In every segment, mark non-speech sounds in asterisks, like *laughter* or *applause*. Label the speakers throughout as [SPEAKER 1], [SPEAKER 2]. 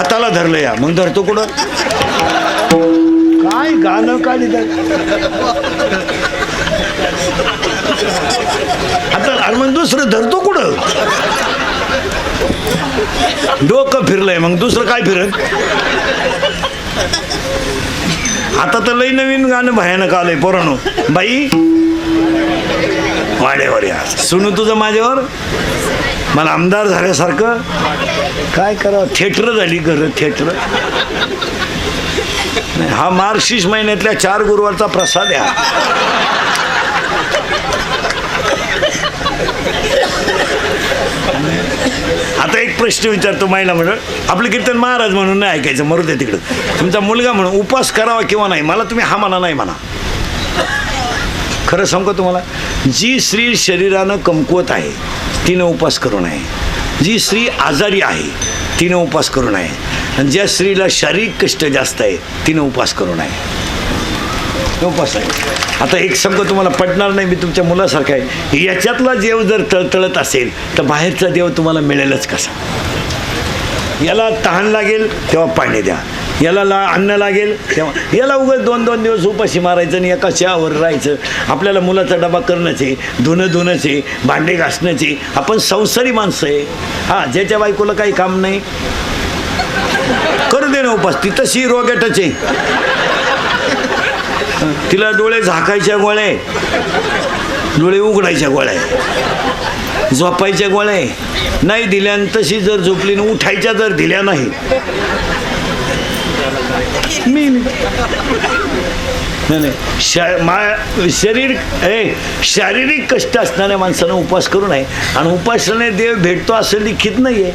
[SPEAKER 1] हाताला धरलं या मग धरतो कुठं? काय गाणं काढी आता मग दुसरं धरतो कुठं? डोकं फिरलंय मग दुसरं काय फिरत? आता तर लई नवीन गाणं भयानक आलंय पोरानो. बाई वाड्यावर या. सुनू तुझं माझ्यावर? मला आमदार झाल्यासारखं काय करावं? थिएटर झाली घर थिएटर. हा मार्गशीर्ष महिन्यातल्या चार गुरुवारचा प्रसाद या आता एक प्रश्न विचारतो महिला मंडळ. आपलं कीर्तन महाराज म्हणून नाही ऐकायचं मरू दे तिकडं. तुमचा मुलगा म्हणून उपास करावा किंवा नाही मला तुम्ही हा म्हणा नाही म्हणा. खरं सांगतो तुम्हाला? जी स्त्री शरीरानं कमकुवत आहे तिनं उपास करू नये. जी स्त्री आजारी आहे तिनं उपास करू नये. आणि ज्या स्त्रीला शारीरिक कष्ट जास्त आहे तिनं उपास करू नये. तो उपास आहे. आता एक शब्द तुम्हाला पटणार नाही मी तुमच्या मुलासारखा आहे. याच्यातला देव जर तळतळत असेल तर बाहेरचा देव तुम्हाला मिळेलच कसा? याला तहान लागेल तेव्हा पाणी द्या. याला ला अन्न लागेल. तेव्हा याला उगाच दोन दोन दिवस उपाशी मारायचं आणि एका कशावर राहायचं. आपल्याला मुलाचा डबा करण्याचे धुणं धुणंचे भांडे घासण्याचे आपण संसारी माणसं आहे. हां ज्याच्या बायकोला काही काम नाही. करू दे ना उपास ती तशी रोगेटच आहे. तिला डोळे झाकायच्या गोळ्या डोळे उघडायच्या गोळ्या झोपायच्या गोळ्या नाही दिल्यान तशी जर झोपली न उठायच्या जर दिल्या नाही मी नाही नाही. शा मा शरीर हे शारीरिक कष्ट असणाऱ्या माणसानं उपास करू नये. आणि उपासने देव भेटतो असं लिखित नाही आहे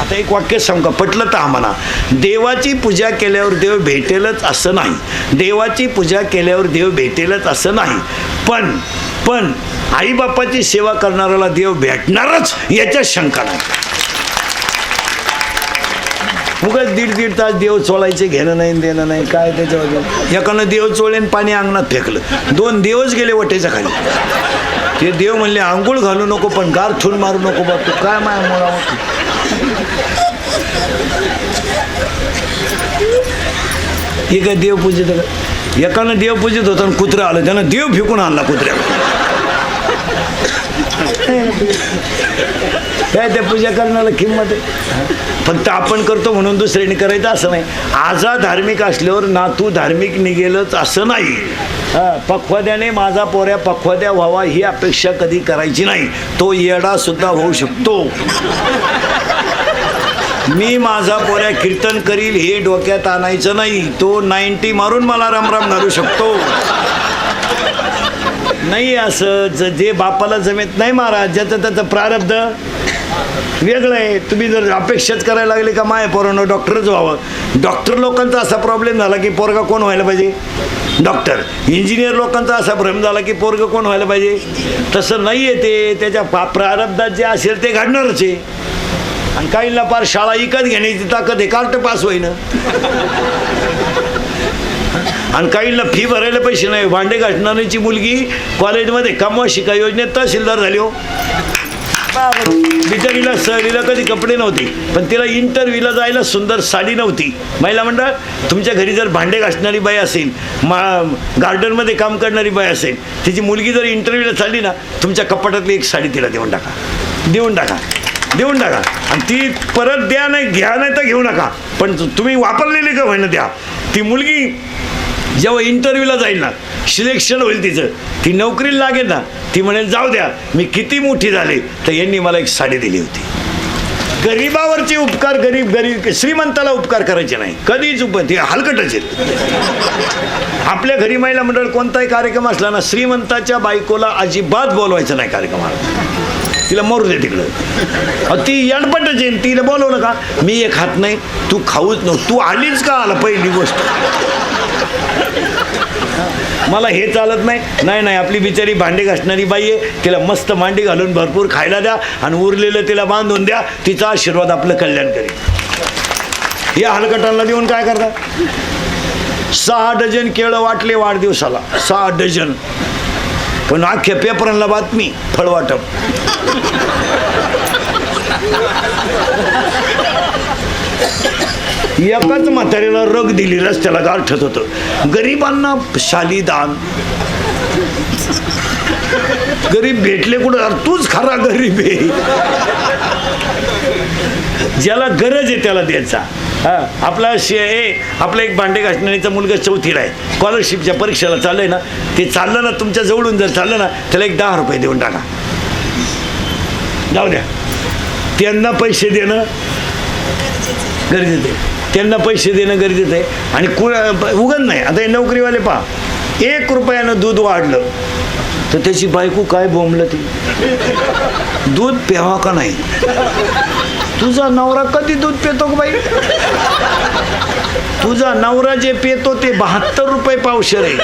[SPEAKER 1] आता एक वाक्य सांगू का? पटलं तर आम्हाला. देवाची पूजा केल्यावर देव भेटेलच असं नाही. देवाची पूजा केल्यावर देव भेटेलच असं नाही. पण पण आईबापाची सेवा करणाऱ्याला देव भेटणारच याच्यात शंका नाही. उगाच दीड दीड तास देव चोळायचे घेणं नाही देणं नाही काय त्याच्यावर एकानं देव चोळेन पाणी अंगणात फेकलं. दोन देवच गेले वटेच्या खाली. ते देव म्हणले आंघोळ घालू नको पण गार थून मारू नको बा तू काय माय मुळा हे काय देव पूजित एकानं देव पूजित होता आणि कुत्रं आलं. त्यानं देव फेकून आणला कुत्र्या काय त्या पूजा करण्याला किंमत आहे. फक्त आपण करतो म्हणून दुसऱ्याने करायचं असं नाही. आजा धार्मिक असल्यावर नातू धार्मिक निघेलच असं नाही. पखवाद्याने माझा पोऱ्या पखवाद्या व्हावा ही अपेक्षा कधी करायची नाही. तो येडा सुद्धा होऊ शकतो. मी माझा पोऱ्या कीर्तन करील हे डोक्यात आणायचं नाही. तो नाईन्टी मारून मला रामराम घालू शकतो. नाही असं ज- जे बापाला जमेत नाही महाराज ज्याचं त्याचं प्रारब्ध वेगळं आहे. तुम्ही जर अपेक्षाच करायला लागले का माय पोरानं डॉक्टरच व्हावं. डॉक्टर लोकांचा असा प्रॉब्लेम झाला की पोरगा कोण व्हायला पाहिजे? डॉक्टर. इंजिनियर लोकांचा असा भ्रम झाला की पोरगं कोण व्हायला पाहिजे? तसं नाही आहे ते. त्याच्या पा प्रारब्धात जे असेल ते घडणारच आहे. आणि काहींना फार शाळा विकत घेण्याची ताकद आहे कार्ट पास होईन. आणि काहींना फी भरायला पैसे नाही. भांडे घासणाऱ्याची मुलगी कॉलेजमध्ये कमवा शिका योजनेत तहसीलदार झाली हो. बिचारीला सहलीला कधी कपडे नव्हते पण तिला इंटरव्ह्यूला जायला सुंदर साडी नव्हती. महिला मंडळ तुमच्या घरी जर भांडे घासणारी बाई असेल मा गार्डनमध्ये काम करणारी बाई असेल तिची मुलगी जर इंटरव्ह्यूला चालली ना तुमच्या कपाटातली एक साडी तिला देऊन टाका. देऊन टाका. देऊन टाका. आणि ती परत द्या नाही घ्या नाही तर घेऊ नका. पण तुम्ही वापरलेली का होईना द्या? ती मुलगी जेव्हा इंटरव्ह्यूला जाईल ना सिलेक्शन होईल तिचं. ती नोकरीला लागेल ना ती म्हणेल जाऊ द्या मी किती मोठी झाले. तर यांनी मला एक साडी दिली होती. गरीबावरचे उपकार गरीब गरीब श्रीमंताला उपकार करायचे नाही. कधीच उप ते हलकटच आहेत. आपल्या घरी महिला मंडळ कोणताही कार्यक्रम असला ना श्रीमंताच्या बायकोला अजिबात बोलवायचं नाही कार्यक्रमाला. तिला मरू दे तिकडं. ती यडपटच येईन तिला बोलवलं का? मी एक खात नाही तू खाऊच नको. तू आलीच का आला पहिली गोष्ट? मला हे चालत नाही. नाही नाही आपली बिचारी भांडे घासणारी बाई आहे. तिला मस्त मांडी घालून भरपूर खायला द्या आणि उरलेलं तिला बांधून द्या. तिचा आशीर्वाद आपलं कल्याण करेल या हलकटांना देऊन काय करता सहा डझन केळं वाटले वाढदिवसाला. सहा डझन. पण अख्ख्या पेपरांना बातमी फळ वाटप एकाच म्हातारीला रग दिली रस्त्याला गारठत होतं. गरिबांना शालीदान. गरीब भेटले कुठं? तूच खरा गरीब आहे. ज्याला गरज आहे त्याला द्यायचा. हा आपला शे ए आपला एक भांडे घासणारीचा मुलगा चौथीला आहे. स्कॉलरशिपच्या परीक्षेला चाललंय ना ते चाललं ना तुमच्या जवळून जर चाललं ना त्याला एक दहा रुपये देऊन टाका. जाऊ द्या. त्यांना पैसे देणं गरजेचं आहे. त्यांना पैसे देणं गरजेचं आहे. आणि कुण उगन नाही. आता हे नोकरीवाले पहा. एक रुपयानं दूध वाढलं तर त्याची बायको काय बोंबलं ती दूध प्यावा का नाही? तुझा नवरा कधी दूध पितो बाई? तुझा नवरा जे पितो ते बहात्तर रुपये पावशेर आहे.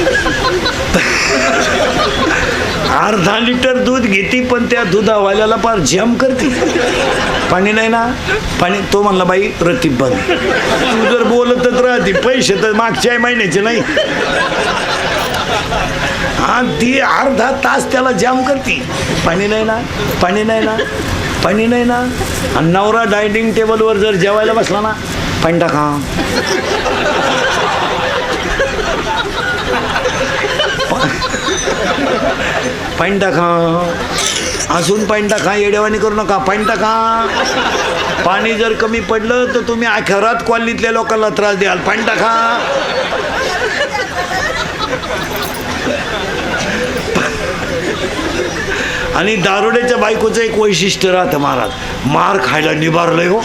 [SPEAKER 1] *laughs* अर्धा लिटर दूध घेते पण त्या दुधावाल्याला फार जम करते. पाणी नाही ना? पाणी तो म्हणला बाई रतीब बंद तू जर बोलतच राहते पैसे तर मागच्या महिन्याचे नाही. ती अर्धा तास त्याला जाम करते. पाणी नाही ना? पाणी नाही ना? पाणी नाही ना? आणि नवरा डायनिंग टेबलवर जर जेवायला बसला ना पाणी टाका. पाणी टाका अजून पाणी टाका येड्यावानी करू नका. पाणी टाका पाणी जर कमी पडलं तर तुम्ही अखेरात कॉलनीतल्या लोकांना त्रास द्याल. पाणी टाका आणि दारोड्याच्या बायकोचं एक वैशिष्ट्य राहतं महाराज. मार खायला निभारलंय हो.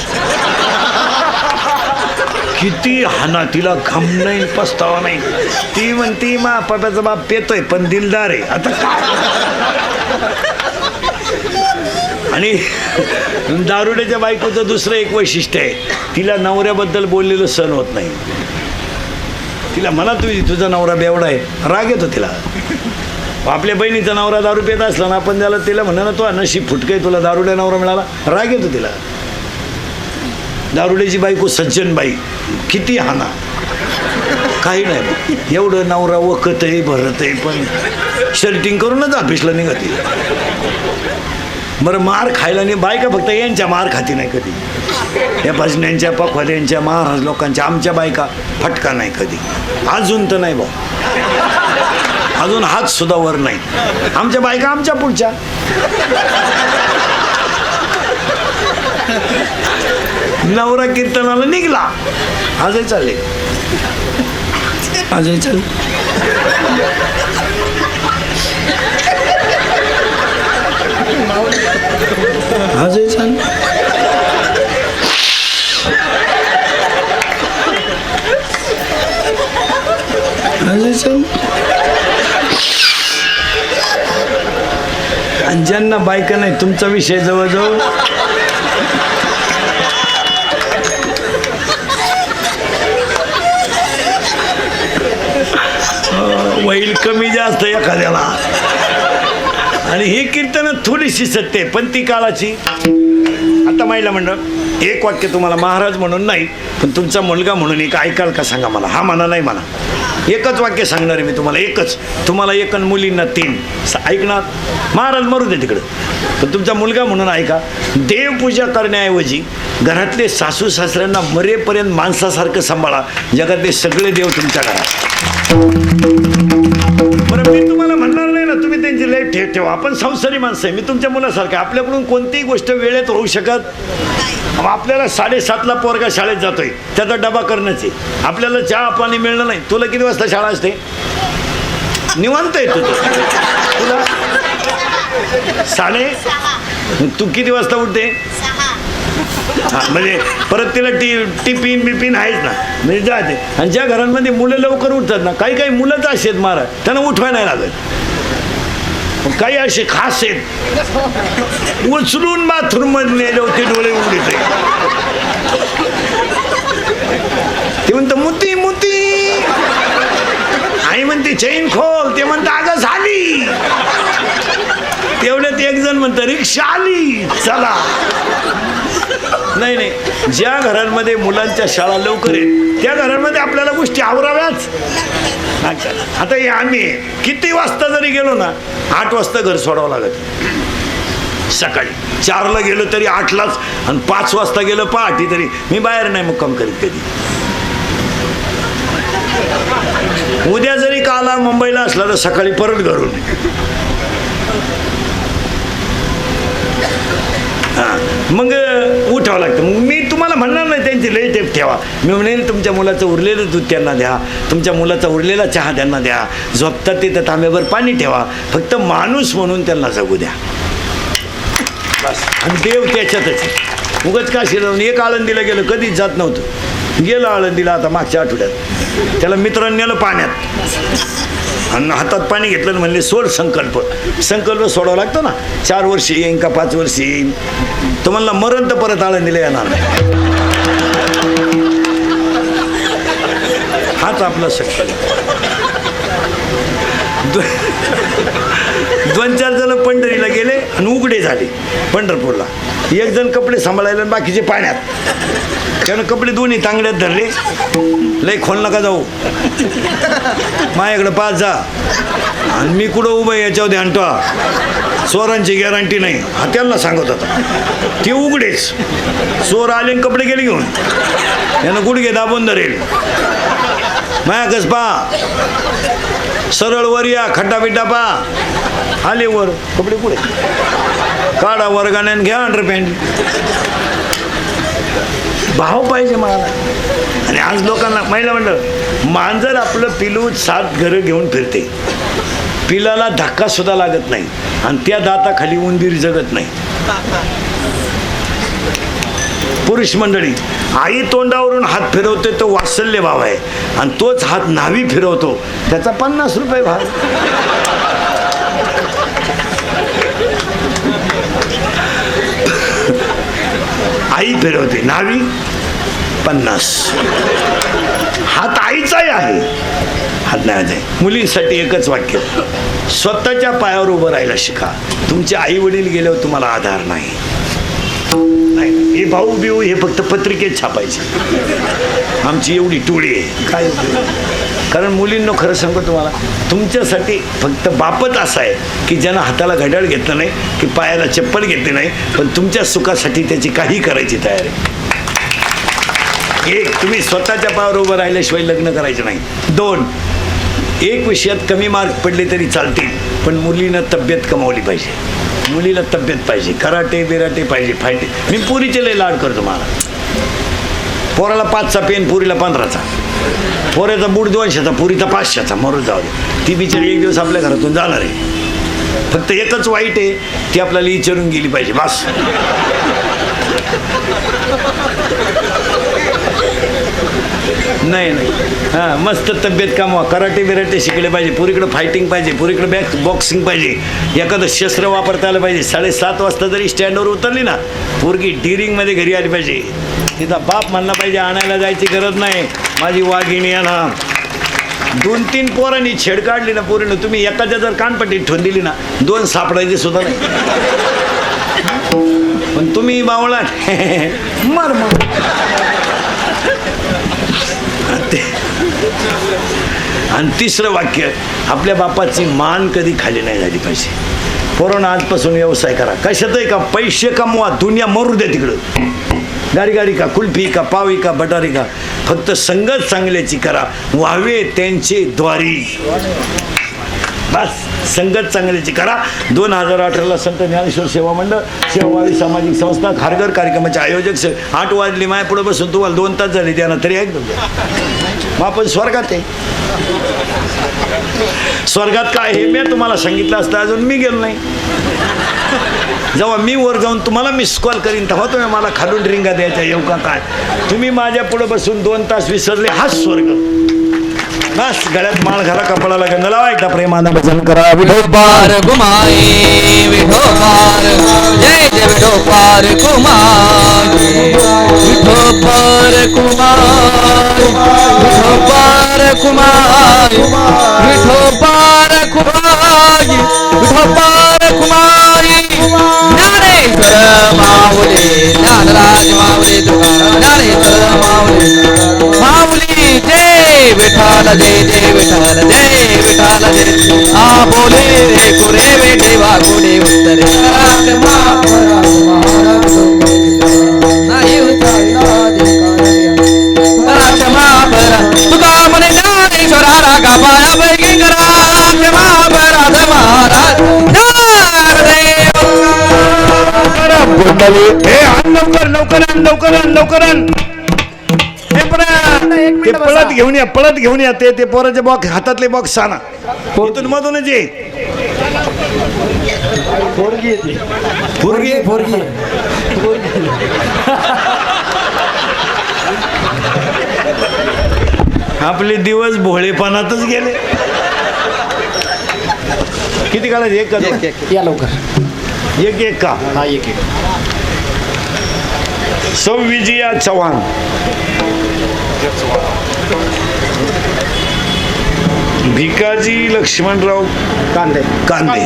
[SPEAKER 1] किती हाना तिला घम नाही पस्तावा नाही. ती म्हणती मा पप्याचा बाप पेतोय पण दिलदार आहे. आता काय? आणि दारुड्याच्या बायकोचं दुसरं एक वैशिष्ट्य आहे. तिला नवऱ्याबद्दल बोललेलं सण होत नाही. तिला म्हणा तुझी तुझा नवरा बेवडा आहे. राग येतो तिला. आपल्या बहिणीचा नवरा दारू पेत असला ना आपण त्याला तिला म्हणा ना तो नशीब फुटके तुला दारुड्या नवरा मिळाला. राग येतो तिला. दारुड्याची बायको सज्जन बाई. किती हाना? काही नाही. एवढं नवरा वखतही भरतही भरत आहे पण शर्टिंग करूनच ऑफिसला निघते. बरं मार खायला नाही बायका फक्त यांच्या मार खाती नाही कधी. या भजन्यांच्या पखवाद्यांच्या महाराज लोकांच्या आमच्या बायका फटका नाही कधी. अजून तर नाही भाऊ. अजून हात सुद्धा वर नाही आमच्या बायका आमच्या पुढच्या. नवरा कीर्तनाला निघला. आजही चालले. आजही चालले. आजही चालले. आणि ज्यांना बायका नाही तुमचा विषय जवळजवळ वैल कमी जास्त एखाद्याला. आणि ही कीर्तन थोडीशी सत्य आहे पण ती काळाची. आता महिला मंडळ एक वाक्य तुम्हाला महाराज म्हणून नाही पण तुमचा मुलगा म्हणून एक ऐकाल का सांगा मला? हा म्हणा नाही म्हणा. एकच वाक्य सांगणार आहे मी तुम्हाला एकच. तुम्हाला एक आणि मुलींना तीन. ऐकणार? महाराज मरू दे तिकडं. पण तुमचा मुलगा म्हणून ऐका. देवपूजा करण्याऐवजी घरातले सासू सासऱ्यांना मरेपर्यंत माणसासारखं सांभाळा. जगातले सगळे देव तुमच्या घरात. बरं मी तुम्हाला म्हणणार ना तुम्ही त्यांची लय ठेव ठेवा. आपण संसारी माणसं आहे. मी तुमच्या मुलासारखं आपल्याकडून कोणतीही गोष्ट वेळेत होऊ शकत आपल्याला साडेसातला पोरगा शाळेत जातोय. त्याचा डबा करण्याच आहे. आपल्याला चहा पाणी मिळणं नाही. तुला किती वाजता शाळा असते? निवांत आहे तुझं तुला? साडे? तू किती वाजता उठते? हा म्हणजे परत तिला टी टिफिन बिपिन आहेच ना. म्हणजे जाते आणि ज्या घरांमध्ये मुलं लवकर उठतात ना काही काही मुलंच असे आहेत महाराज. त्यांना उठवाय नाही लागत. काही असे खास आहेत. उचलून बाथरूममध्ये नेले होते डोळे उघडीचे. ते म्हणतं मुती मुती. आई म्हणते चैन खोल. ते म्हणतं अगं झाली. तेवढ्यात एक जण म्हणतं रिक्षा आली. चला. नाही नाही. ज्या घरांमध्ये मुलांच्या शाळा लवकर आहेत त्या घरांमध्ये आपल्याला गोष्टी आवराव्याच. अच्छा. आता हे आम्ही किती वाजता जरी गेलो ना आठ वाजता घर सोडावं लागत. सकाळी चारला गेलो तरी आठलाच आणि पाच वाजता गेलो पहाटे तरी मी बाहेर नाही मुक्काम करीत कधी. उद्या जरी काला मुंबईला असला तर सकाळी परत घरून. हां. मग उठावं लागतं. मग मी तुम्हाला म्हणणार नाही त्यांची लई टेप ठेवा. मी म्हणेन तुमच्या मुलाचं उरलेलं दूध त्यांना द्या. तुमच्या मुलाचा उरलेला चहा त्यांना द्या. झोपतात तिथं तांब्यावर पाणी ठेवा. फक्त माणूस म्हणून त्यांना जगू द्या. बस. आणि देव त्याच्यातच उगच उगाच काशी एक आळंदीला गेलं कधीच जात नव्हतं. गेलं आळंदीला आता मागच्या आठवड्यात. त्याला मित्रांनी नेलं पाण्यात. आणि हातात पाणी घेतलं आणि म्हणले सोड संकल्प. संकल्प सोडावा लागतो ना. चार वर्ष येईन का पाच वर्ष येईन? तो म्हणला मरण तर परत आळंदीला येणार नाही. हाच आपला संकल्प दोन चार जण पंढरीला गेले आणि उघडे झाले पंढरपूरला. एक जण कपडे सांभाळायला बाकीचे पाण्यात. त्यानं कपडे दोन्ही तांगड्यात धरले. लय खोल नका जाऊ. माझ्याकडं पाच जा. आणि मी कुठं उभं आहे याच्यावर ध्यान ठेवा. चोरांची गॅरंटी नाही. हा त्यांना सांगत होता. ते उघडेच. चोर आले आणि कपडे गेले घेऊन. यानं गुडघे दाबून धरेल. माया कस पा सरळ वर या खड्डा पा आले वर कपडे पुढे. काढा वर्गाने घ्या अंडर पॅन्ट भाव पाहिजे मला. आणि आज लोकांना महिला म्हणलं मांजर आपलं पिलू सात घरं घेऊन फिरते. पिलाला धक्का सुद्धा लागत नाही. आणि त्या दाताखाली उंदीर जगत नाही. पुरुष मंडळी आई तोंडावरून हात फिरवते तो वात्सल्य भाव आहे. आणि तोच हात न्हावी फिरवतो. त्याचा पन्नास रुपये भाव. आई फिरवते. न्हावी? पन्नास. हात आईचाही आहे. हात नाही आहे. मुलींसाठी एकच वाक्य. स्वतःच्या पायावर उभं राहायला शिका. तुमचे आई वडील गेल्यावर तुम्हाला आधार नाही. नाही हे भाऊ बिऊ हे फक्त पत्रिकेत छापायचे. आमची एवढी टोळी आहे. काय? कारण मुलींनो खरं सांगतो तुम्हाला तुमच्यासाठी फक्त बापच असा आहे की ज्यानं हाताला घड्याळ घेतलं नाही की पायाला चप्पल घेतली नाही पण तुमच्या सुखासाठी त्याची काही करायची तयारी. एक तुम्ही स्वतःच्या पायावर उभं राहिल्याशिवाय लग्न करायचं नाही. दोन एक विषयात कमी मार्क पडले तरी चालतील पण मुलीनं तब्येत कमावली पाहिजे. मुलीला तब्येत पाहिजे कराटे बिराटे पाहिजे फायटे मी पुरीचे लय लाड करतो मला. पोराला पाचचा पेन पुरीला पंधराचा. पोऱ्याचा बूट दोनशेचा पुरीचा पाचशेचा. मरून जाऊ दे. ती बिचारी एक दिवस आपल्या घरातून जाणार आहे. फक्त एकच वाईट आहे ती आपल्याला विचारून गेली पाहिजे बस. नाही नाही. हां मस्त तब्येत कामवा. कराटे बिराटे शिकले पाहिजे. पुरीकडं फायटिंग पाहिजे. पुरीकडं बॅक बॉक्सिंग पाहिजे. एखादं शस्त्र वापरता आलं पाहिजे. साडेसात वाजता जरी स्टँडवर उतरली ना पोरगी डिरिंगमध्ये घरी आली पाहिजे. तिचा बाप म्हणला पाहिजे आणायला जायची गरज नाही. माझी वाघिणी आणा दोन तीन पोरांनी छेड काढली ना पोरीनं. तुम्ही एकाच्या जर कानपट्टी ठेवून दिली ना दोन सापडायचे सुद्धा नाही. पण तुम्ही बावळा. *laughs* मर मग आणि तिसरं वाक्य आपल्या बापाची मान कधी खाली नाही झाली पाहिजे. पोरांना आजपासून व्यवसाय करा. कशात आहे का पैसे कमवा दुनिया मरू दे तिकडं. गाडी गाडी का कुल्फी का पावी का बटारी का फक्त संगत चांगल्याची करा. व्हावे त्यांचे द्वारी. बस. संगत चांगल्याची करा. दोन हजार अठराला संत ज्ञानेश्वर सेवा मंडळ सेवावादी सामाजिक संस्था खारघर कार्यक्रमाचे आयोजक से- आठ वाजली माया पुढे बसून तुम्हाला दोन तास झाले त्यांना तरी ऐक मग आपण स्वर्गात आहे. स्वर्गात काय हे मी तुम्हाला सांगितलं असतं अजून मी गेलो नाही. जेव्हा मी वर जाऊन तुम्हाला मिस कॉल करीन तेव्हा तुम्ही मला खालून रिंगा द्यायच्या येऊ का काय? तुम्ही माझ्या पुढे बसून दोन तास विसरले हाच स्वर्ग. बस गळ्यात माळ घाला कपडाला गंध लावा एकदा प्रेमानं भजन करा.
[SPEAKER 2] विठोबार कुमाई विठोबार जय जय विठोबार कुमार. विठोबार कुमार विठोबार कुमार विठोबार विठाल जय जय विठाल जय विठाल जय आ बोले कुरे वे देवा गुडे उत्तरे. नाही पराक्षमा परा तुका म्हणे ज्ञानेश्वराला का पाया पैकी करा. क्षमा पराध महाराज.
[SPEAKER 1] हे लवकर लवकर लवकर लवकर ते पळत घेऊन या पळत घेऊन या. ते ते पोराचे बॉक्स हातातले बॉक्स आणा इथून मधूनच ये. पोरगी आपले दिवस भोळेपणातच गेले. किती काढायचे? एक का दोन?
[SPEAKER 3] या लवकर.
[SPEAKER 1] एक एक का?
[SPEAKER 3] हा एक एक.
[SPEAKER 1] सौविजया चव्हाण. भिकाजी लक्ष्मणराव
[SPEAKER 3] कांदे.
[SPEAKER 1] कांदे.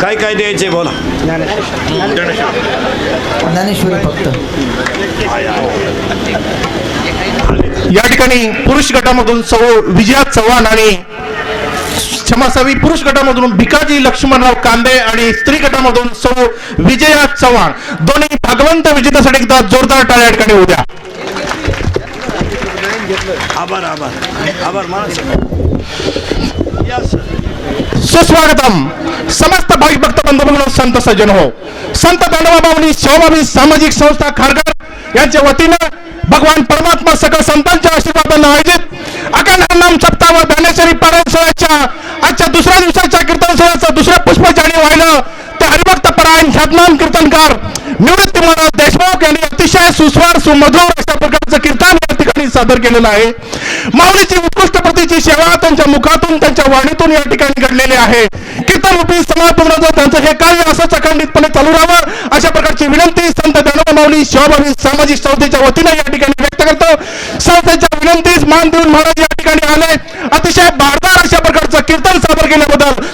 [SPEAKER 1] काय काय द्यायचे बोला.
[SPEAKER 3] ज्ञानेश्वरी फक्त.
[SPEAKER 4] या ठिकाणी पुरुष गटामधून सौ विजया चव्हाण आणि क्षमासावी पुरुष गटामधून भिकाजी लक्ष्मणराव कांदे आणि स्त्री गटामधून सौ विजया चव्हाण. दोन्ही भागवंत विजेत्यासाठी एकदा जोरदार टाळ्या ठिकाणी उद्या
[SPEAKER 1] आभार आभार. आभार मला
[SPEAKER 4] सुस्वागतम। समस्त भाविक भक्त बंधू संत सज्जन हो. संत दानवाबावनी शिवबाबी सामाजिक संस्था खारघर यांच्या वतीनं भगवान परमात्मा सकळ संतांच्या आशीर्वादानं आयोजित अखंड नाम सप्ताह व ज्ञानेश्वरी पारायण सोहळ्याच्या आजच्या दुसऱ्या दिवसाच्या कीर्तन सोहळ्याचं दुसऱ्या पुष्पचाणी व्हायला ते हरिभक्त परायण ख्यातनाम कीर्तनकार निवृत्ती महाराज देशमुख यांनी अतिशय सुस्वार सुमधुर अशा प्रकारचं कीर्तन सादर केलेला आहे. माऊलीची उत्कृष्ट प्रतीची सेवा त्यांच्या मुखातून त्यांच्या वाणीतून या ठिकाणी घडलेली आहे. कीर्तन रूपी समाज त्यांचं हे कार्य असंच चालू राहावं अशा प्रकारची विनंती संत दानव माऊली शिवभावी सामाजिक संस्थेच्या वतीने या ठिकाणी व्यक्त करतो. संस्थेच्या विनंतीस मान देऊन महाराज या ठिकाणी आले. अतिशय बारदार अशा प्रकारचं कीर्तन सादर केल्याबद्दल